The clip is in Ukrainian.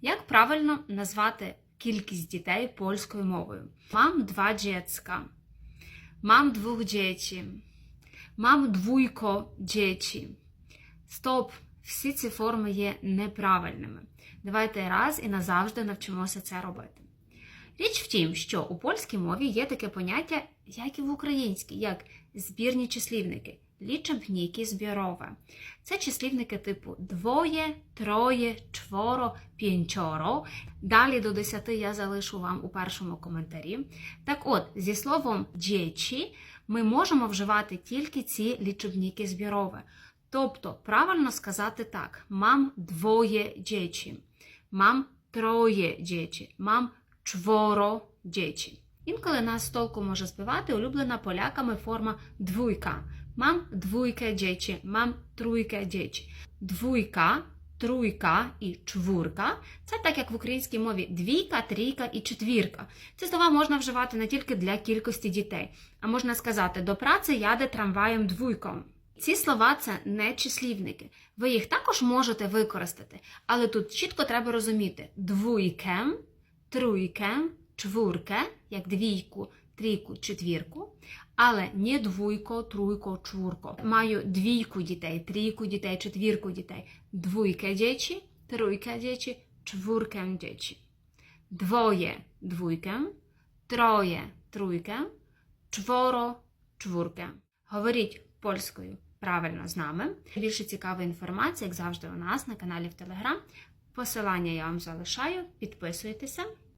Як правильно назвати кількість дітей польською мовою? Мам два dziecka. Mam dwóch dzieci. Mam dwójko dzieci. Стоп! Всі ці форми є неправильними. Давайте раз і назавжди навчимося це робити. Річ в тім, що у польській мові є таке поняття, як і в українській, як збірні числівники, лічебніки збірове. Це числівники типу двоє, троє, чворо, п'янчоро. Далі до десяти я залишу вам у першому коментарі. Так от, зі словом дєчі ми можемо вживати тільки ці лічебніки збірове. Тобто, правильно сказати так: мам двоє дєчі, мам троє дєчі, мам чворо дєчі. Інколи нас з толку може збивати улюблена поляками форма двойка. Мам двойке дєчі, мам труйке дєчі. Двойка, труйка і чвурка це так як в українській мові двійка, трійка і четвірка. Ці слова можна вживати не тільки для кількості дітей, а можна сказати до праці яде трамваєм двойком. Ці слова це не числівники. Ви їх також можете використати, але тут чітко треба розуміти двойкем, труйкем, чвурке, як двійку, трійку, четвірку, але не двойко, труйко, чвурко. Маю двійку дітей, трійку дітей, четвірку дітей. Двойке дітей, труйке дітей, czwórkę dzieci. Dwoje dwójkę, troje trójkę, czworo czwórkę. Говоріть польською правильно з нами. Більше цікавої інформації, як завжди, у нас на каналі в Телеграм. Посилання я вам залишаю. Підписуйтеся.